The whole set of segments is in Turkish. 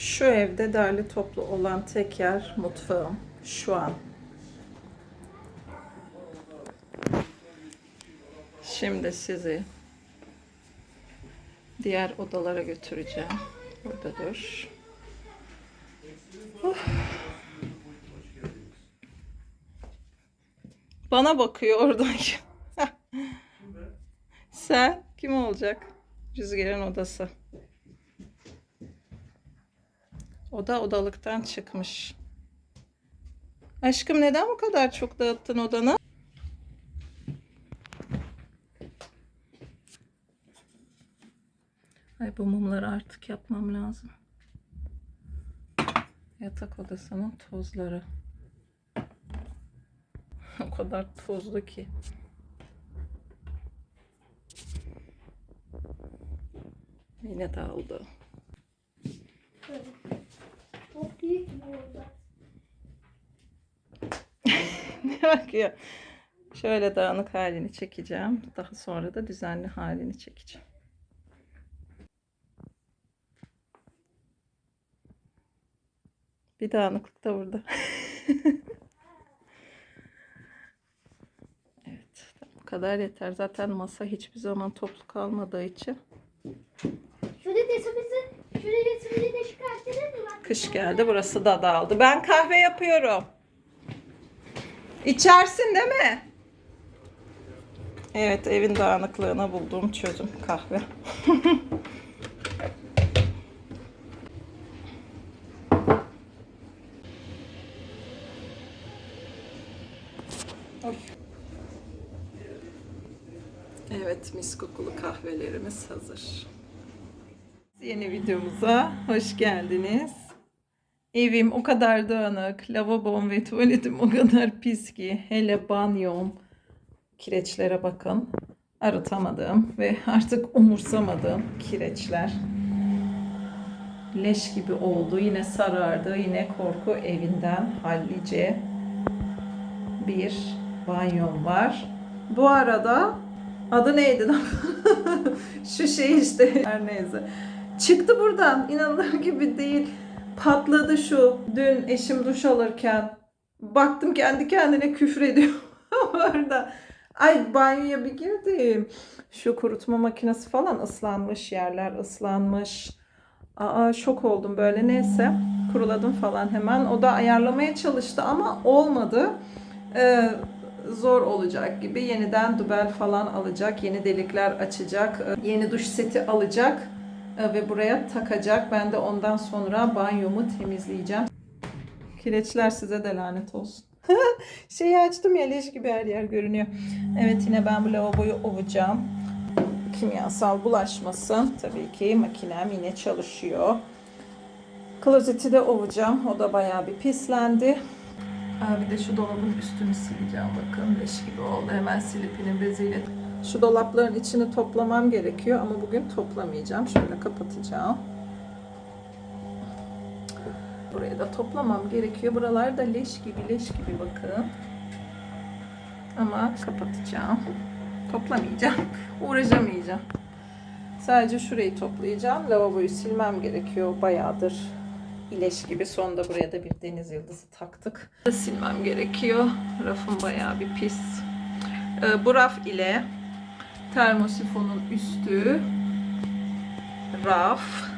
Şu evde derli toplu olan tek yer mutfağım. Şu an. Şimdi sizi diğer odalara götüreceğim. Burada dur. Bana bakıyor oradan. Sen kim olacak? Rüzgar'ın odası. Oda odalıktan çıkmış. Aşkım neden bu kadar çok dağıttın odanı? Ay bu mumları artık yapmam lazım. Yatak odasının tozları. o kadar tozlu ki. Yine dağıldı. Çok Ne bakıyor? Şöyle dağınık halini çekeceğim. Daha sonra da düzenli halini çekeceğim. Bir dağınıklık da burada. evet. Bu kadar yeter. Zaten masa hiçbir zaman toplu kalmadığı için. Şurada resmimizi, Kış geldi. Burası da dağıldı. Ben kahve yapıyorum. İçersin değil mi? Evet, evin dağınıklığına bulduğum çözüm kahve. Evet, mis kokulu kahvelerimiz hazır. Yeni videomuza hoş geldiniz. Evim o kadar dağınık, lavabom ve tuvaletim o kadar pis ki hele banyom kireçlere bakın. Arıtamadığım ve artık umursamadığım kireçler. Leş gibi oldu. Yine sarardı. Yine korku evinden hallice bir banyom var. Bu arada adı neydi? Şu şey işte her neyse. Çıktı buradan. İnanılır gibi değil. Patladı şu. Dün eşim duş alırken baktım kendi kendine küfrediyor orada. Ay banyoya bir girdim. Şu kurutma makinesi falan ıslanmış. Yerler ıslanmış. Aa şok oldum böyle neyse. Kuruladım falan hemen. O da ayarlamaya çalıştı ama olmadı. Ee, zor olacak gibi. Yeniden dubel falan alacak. Yeni delikler açacak. ee, Yeni duş seti alacak. Ee, Ve buraya takacak. Ben de ondan sonra banyomu temizleyeceğim. Kireçler size de lanet olsun. Şeyi açtım ya leş gibi her yer görünüyor. Evet yine ben bu lavaboyu ovacağım. Kimyasal bulaşmasın. Tabii ki makinem yine çalışıyor. Klozeti de ovacağım. O da bayağı bir pislendi. Bir de şu dolabın üstünü sileceğim. Bakın leş gibi oldu. Hemen silipinin beziyle. Şu dolapların içini toplamam gerekiyor ama bugün toplamayacağım. Şöyle kapatacağım. Burayı da toplamam gerekiyor. Buralar da leş gibi leş gibi bakın. Ama kapatacağım. Toplamayacağım. Uğraşamayacağım. Sadece şurayı toplayacağım. Lavaboyu silmem gerekiyor. Bayağıdır ileş gibi. Sonunda buraya da bir deniz yıldızı taktık. Silmem gerekiyor. Rafım bayağı bir pis. Ee, bu raf ile termosifonun üstü raf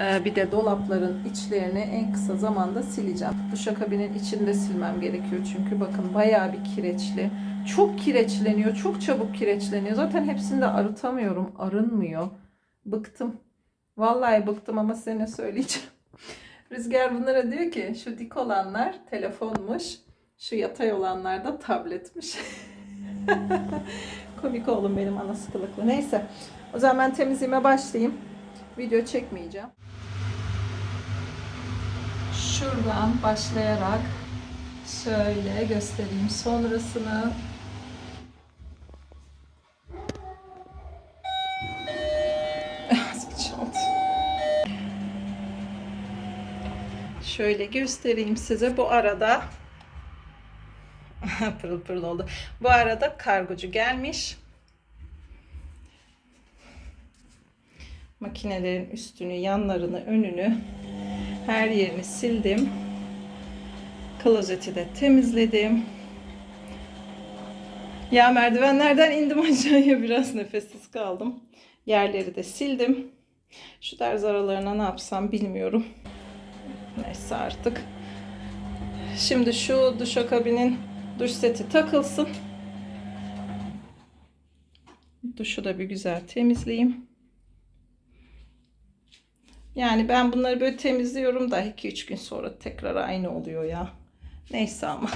ee, bir de dolapların içlerini en kısa zamanda sileceğim. Duşakabinin içini de silmem gerekiyor çünkü bakın bayağı bir kireçli. Çok kireçleniyor, çok çabuk kireçleniyor. Zaten hepsini de arıtamıyorum, arınmıyor. Bıktım. Vallahi bıktım ama size ne söyleyeceğim. Rüzgar bunlara diyor ki şu dik olanlar telefonmuş, şu yatay olanlar da tabletmiş. Komik oğlum benim ana sıkılıklı. Neyse. O zaman ben temizliğime başlayayım. Video çekmeyeceğim. Şuradan başlayarak şöyle göstereyim sonrasını. Şöyle göstereyim size. Bu arada pırıl pırıl oldu. Bu arada kargocu gelmiş. Makinelerin üstünü, yanlarını, önünü Her yerini sildim. Klozeti de temizledim. Ya merdivenlerden indim aşağıya biraz nefessiz kaldım. Yerleri de sildim. Şu derz aralarına ne yapsam bilmiyorum. Neyse artık. Şimdi şu duşakabinin duş seti takılsın. Duşu da bir güzel temizleyeyim. Yani ben bunları böyle temizliyorum da 2-3 gün sonra tekrar aynı oluyor ya. Neyse ama.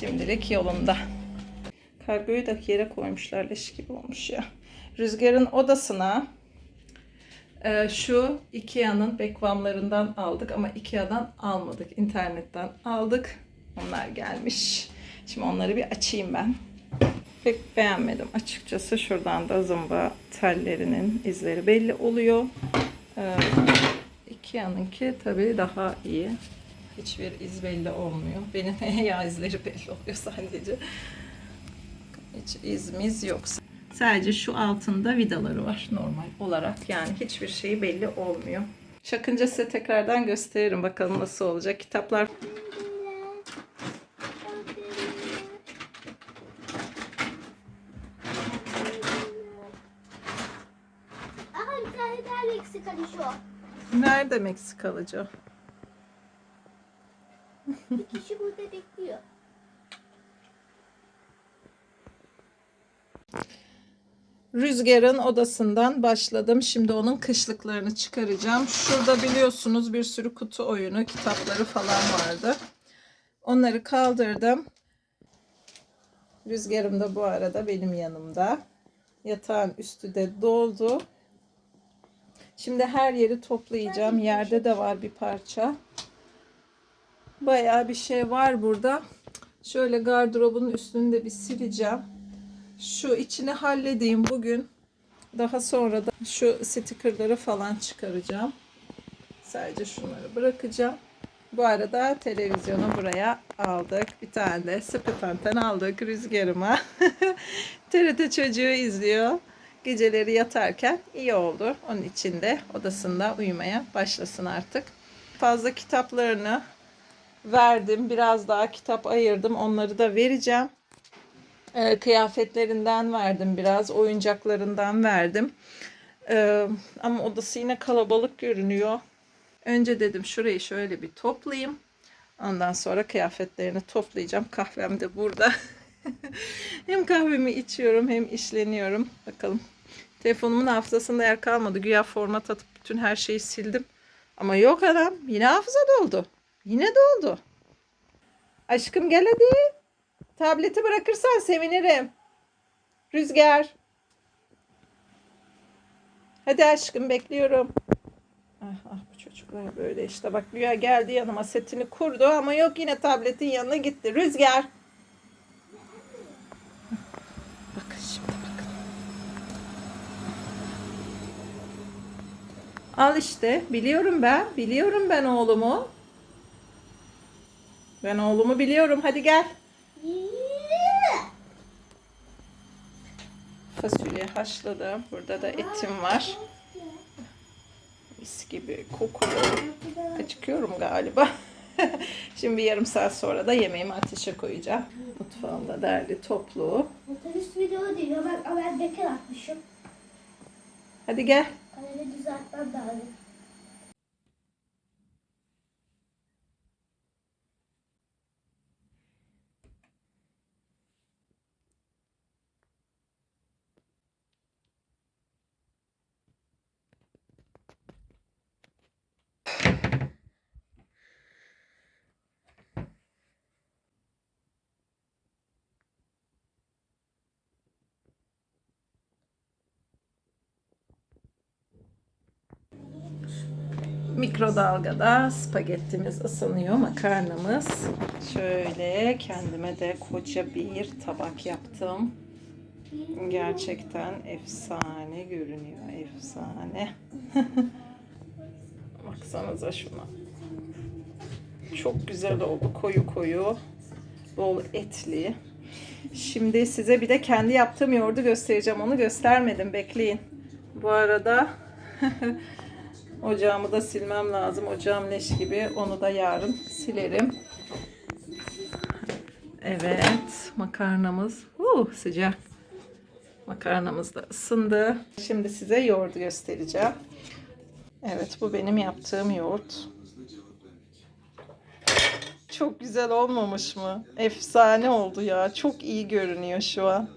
Şimdilik yolunda. Kargoyu da yere koymuşlar leş gibi olmuş ya. Rüzgar'ın odasına e, şu Ikea'nın bekvamlarından aldık ama Ikea'dan almadık. internetten aldık. Onlar gelmiş. Şimdi onları bir açayım ben. Pek beğenmedim açıkçası. Şuradan da zımba tellerinin izleri belli oluyor. Ee, Ikea'nınki tabii daha iyi. Hiçbir iz belli olmuyor. Benim yağ izleri belli oluyor sadece. Hiç izimiz yok. Sadece şu altında vidaları var normal olarak. Yani hiçbir şey belli olmuyor. Şakınca size tekrardan gösteririm. Bakalım nasıl olacak. Kitaplar nerede Meksikalıcı? Bir kişi burada bekliyor. Rüzgar'ın odasından başladım. Şimdi onun kışlıklarını çıkaracağım. Şurada biliyorsunuz bir sürü kutu oyunu, kitapları falan vardı. Onları kaldırdım. Rüzgar'ım da bu arada benim yanımda. Yatağın üstü de doldu. Şimdi her yeri toplayacağım. Yerde de var bir parça. Bayağı bir şey var burada. Şöyle gardırobun üstünü de bir sileceğim. Şu içini halledeyim bugün. Daha sonra da şu stickerları falan çıkaracağım. Sadece şunları bırakacağım. Bu arada televizyonu buraya aldık. Bir tane de sepet anten aldık rüzgarıma. TRT çocuğu izliyor. Geceleri yatarken iyi oldu. Onun için de odasında uyumaya başlasın artık. Fazla kitaplarını verdim. Biraz daha kitap ayırdım. Onları da vereceğim. Ee, kıyafetlerinden verdim biraz. Oyuncaklarından verdim. Ee, ama odası yine kalabalık görünüyor. Önce dedim şurayı şöyle bir toplayayım. Ondan sonra kıyafetlerini toplayacağım. Kahvem de burada. hem kahvemi içiyorum hem işleniyorum. Bakalım. Telefonumun hafızasında yer kalmadı. Güya format atıp bütün her şeyi sildim. Ama yok adam. Yine hafıza doldu. Yine doldu. Aşkım gel hadi. Tableti bırakırsan sevinirim. Rüzgar. Hadi aşkım bekliyorum. Ah, ah bu çocuklar böyle işte. Bak Rüya geldi yanıma setini kurdu ama yok yine tabletin yanına gitti. Rüzgar. Bakın şimdi bakın. Al işte. Biliyorum ben. Biliyorum ben oğlumu. Ben oğlumu biliyorum. Hadi gel. Fasulye haşladım. Burada da etim var. Mis gibi kokuyor. Acıkıyorum galiba. Şimdi bir yarım saat sonra da yemeğimi ateşe koyacağım. Mutfağımda derli toplu. Otobüs video diyor. Ben Ömer Bekir atmışım. Hadi gel. Kanali düzeltmem lazım. Mikrodalgada spagettimiz ısınıyor, makarnamız. Şöyle kendime de koca bir tabak yaptım. Gerçekten efsane görünüyor, efsane. Baksanıza şuna. Çok güzel oldu, koyu koyu, bol etli. Şimdi size bir de kendi yaptığım yoğurdu göstereceğim. Onu göstermedim, bekleyin. Bu arada ocağımı da silmem lazım. Ocağım leş gibi. Onu da yarın silerim. Evet, makarnamız uh, sıcak. Makarnamız da ısındı. Şimdi size yoğurdu göstereceğim. Evet, bu benim yaptığım yoğurt. Çok güzel olmamış mı? Efsane oldu ya. Çok iyi görünüyor şu an.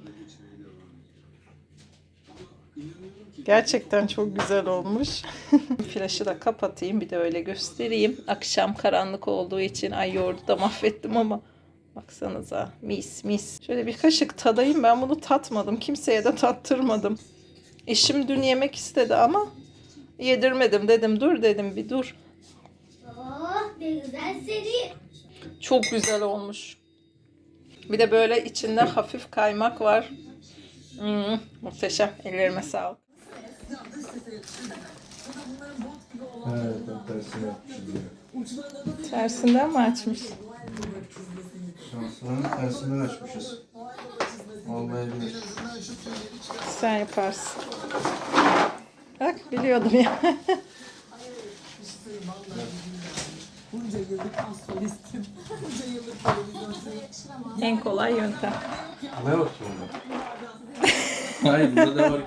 Gerçekten çok güzel olmuş. Flaşı da kapatayım bir de öyle göstereyim. Akşam karanlık olduğu için ay yoğurdu da mahvettim ama baksanıza mis mis. Şöyle bir kaşık tadayım ben bunu tatmadım. Kimseye de tattırmadım. Eşim dün yemek istedi ama yedirmedim dedim dur dedim bir dur. Oh ne güzel seri. Çok güzel olmuş. Bir de böyle içinde hafif kaymak var. Hmm, muhteşem. Ellerime sağlık. Evet, ben tersine yapmışım diyor. Tersinden mi açmış? Şanslarını tersinden açmışız. Olmayabilir. Sen yaparsın. Bak biliyordum ya. Bunca yıllık az solistim. Bunca yıllık en kolay yöntem. Ne bunda? Hayır, burada da var.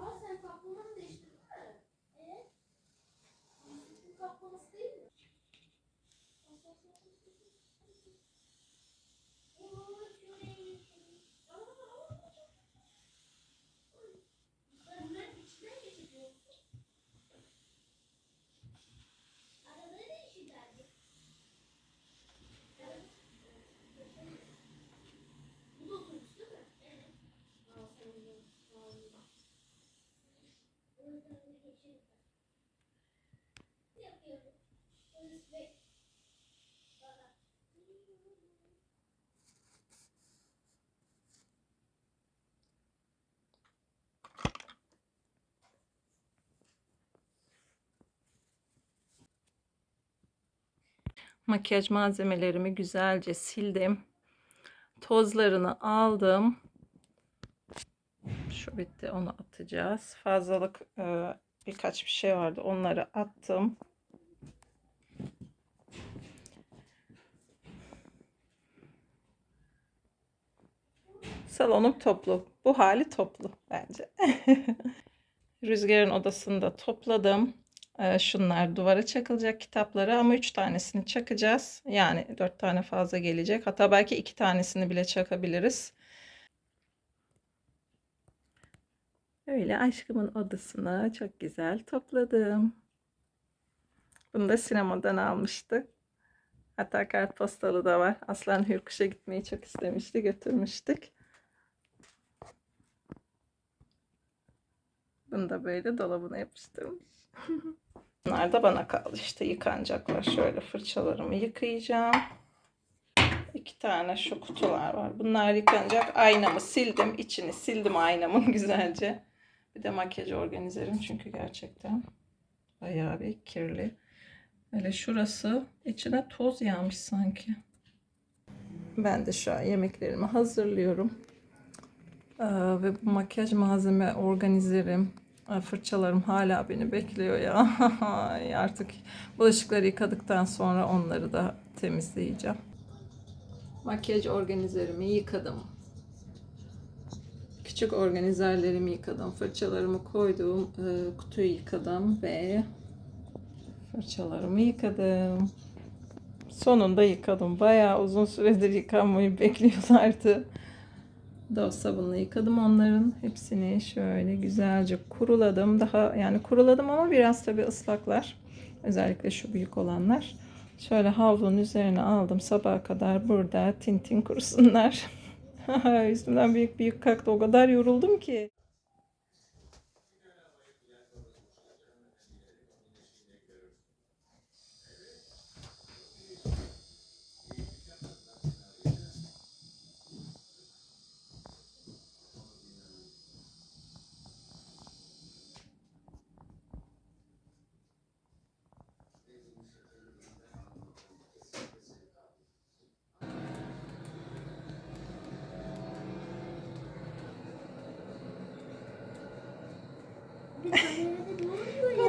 Aa sen kaplamanı değiştirdin mi? Evet. Bu kaplaması değil mi? Bunların içinden geçiriyorsun. Araları değişirlerdi. Bu da otobüs değil mi? Evet. Aa, sen bunu- Aa, bunu- Yapıyorum. Polis bey. Bana. Makyaj malzemelerimi güzelce sildim. Tozlarını aldım. Şu bitti onu atacağız. Fazlalık e, birkaç bir şey vardı. Onları attım. Salonum toplu. Bu hali toplu bence. Rüzgar'ın odasını da topladım. Ee, şunlar duvara çakılacak kitapları ama üç tanesini çakacağız. Yani dört tane fazla gelecek. Hatta belki iki tanesini bile çakabiliriz. Öyle aşkımın odasını çok güzel topladım. Bunu da sinemadan almıştık. Hatta kartpostalı da var. Aslan Hürkuş'a gitmeyi çok istemişti. Götürmüştük. Bunu da böyle dolabına yapıştırmış. Bunlar da bana kaldı işte yıkanacaklar. Şöyle fırçalarımı yıkayacağım. İki tane şu kutular var. Bunlar yıkanacak. Aynamı sildim. içini sildim aynamın güzelce. Bir de makyaj organizerim çünkü gerçekten bayağı bir kirli. Öyle şurası içine toz yağmış sanki. Ben de şu an yemeklerimi hazırlıyorum. Ee, ve bu makyaj malzeme organizerim. Ay, Fırçalarım hala beni bekliyor ya. Artık bulaşıkları yıkadıktan sonra onları da temizleyeceğim. Makyaj organizerimi yıkadım. Küçük organizerlerimi yıkadım. Fırçalarımı koyduğum e, kutuyu yıkadım ve fırçalarımı yıkadım. Sonunda yıkadım. Bayağı uzun süredir yıkanmayı bekliyorlardı. Dove sabunla yıkadım onların hepsini şöyle güzelce kuruladım. Daha yani kuruladım ama biraz tabii ıslaklar. Özellikle şu büyük olanlar. Şöyle havlunun üzerine aldım sabaha kadar burada tintin kurusunlar. Üstümden büyük büyük kalktı. O kadar yoruldum ki.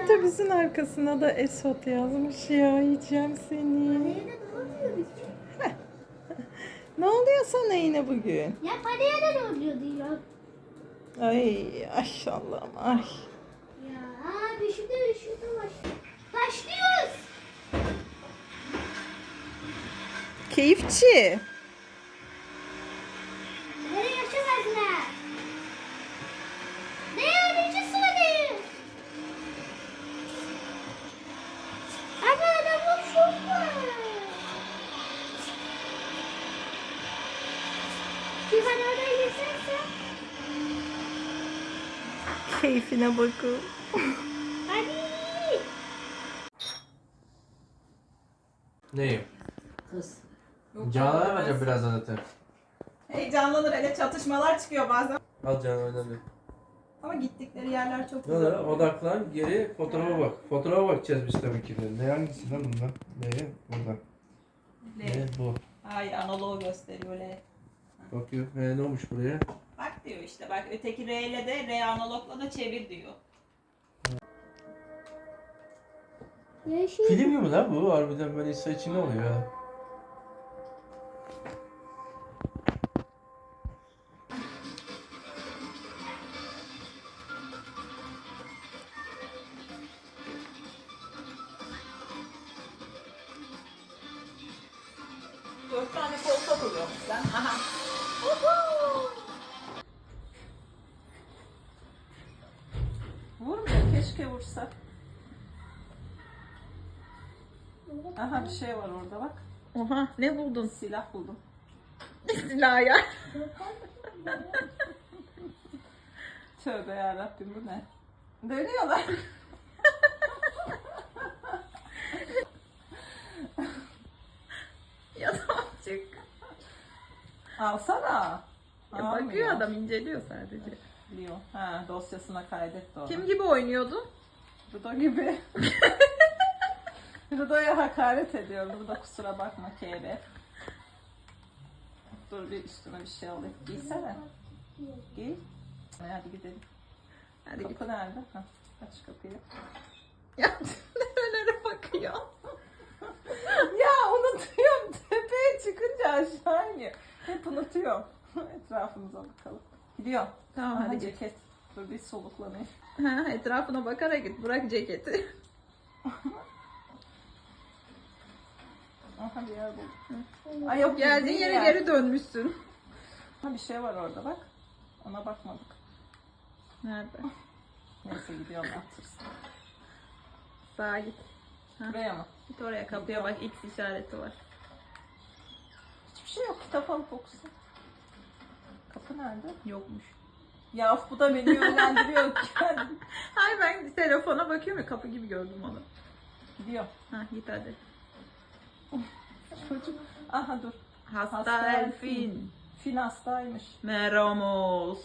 Otobüsün arkasına da Esot yazmış ya. Yiyeceğim seni. Ne oluyor sana yine bugün? Ya paraya da ne oluyor diyor. Ay ay Allah'ım ay. Ya abi şurada şurada baş. Başlıyoruz. Keyifçi. Nereye yaşamazlar? Ne öğrenci sıradayız? Ama adamın çok var. Bir bana oraya geçersen. Keyfine bakın. Hadi. Neyim? Kız. Canan yapacağım birazdan zaten. Heyecanlanır hele çatışmalar çıkıyor bazen. Al Canan oynamıyor. Ama gittikleri yerler çok Ne oldu? Odaklan geri fotoğrafa bak. Fotoğrafa bakacağız biz tabii ki de. Ne hangisi lan bundan? Ne? Burada. Ne bu? Ay analoğu gösteriyor öyle. Bakıyor. E, ne olmuş buraya? Bak diyor işte bak öteki R ile de R analogla da çevir diyor. Yeşil. Film gibi lan bu. Harbiden böyle insan içinde oluyor Vurmuyor keşke vursa. Aha bir şey var orada bak. Oha ne buldun? Silah buldum. Silah ya. Tövbe yarabbim bu ne? Dönüyorlar. Ya çık. Alsana. Ya Almıyor. bakıyor adam inceliyor sadece. Biliyor. Ha dosyasına kaydetti onu. Kim gibi oynuyordu? Rudo gibi. Rudo'ya hakaret ediyor. Rudo kusura bakma KB. Dur bir üstüme bir şey alayım. Giysene. Giy. Hadi gidelim. Hadi. Kapı nerede? Ha, aç kapıyı. Ya nerelere bakıyor? ya unutuyorum. Tepeye çıkınca aşağı iniyor. Hep unutuyorum. Etrafımıza bakalım. Gidiyor. Tamam hadi git. ceket. Dur bir soluklanayım. Ha, etrafına bakarak git. Bırak ceketi. Aha bir yer buldum. Ay yok Geldiğin yere yer. geri dönmüşsün. Ha bir şey var orada bak. Ona bakmadık. Nerede? Neyse gidiyorum atırsın. Sağa git. Buraya mı? Git oraya kapıya bak. X işareti var. Hiçbir şey yok. Kitap alıp okusun. Kapı nerede? Yokmuş. Ya bu da beni yönlendiriyor. Kendim. Hayır ben telefona bakıyorum ya kapı gibi gördüm onu. Gidiyor. Ha git hadi. Çocuk. Aha dur. Hasta, Hasta Elfin. Fin hastaymış. Meramos.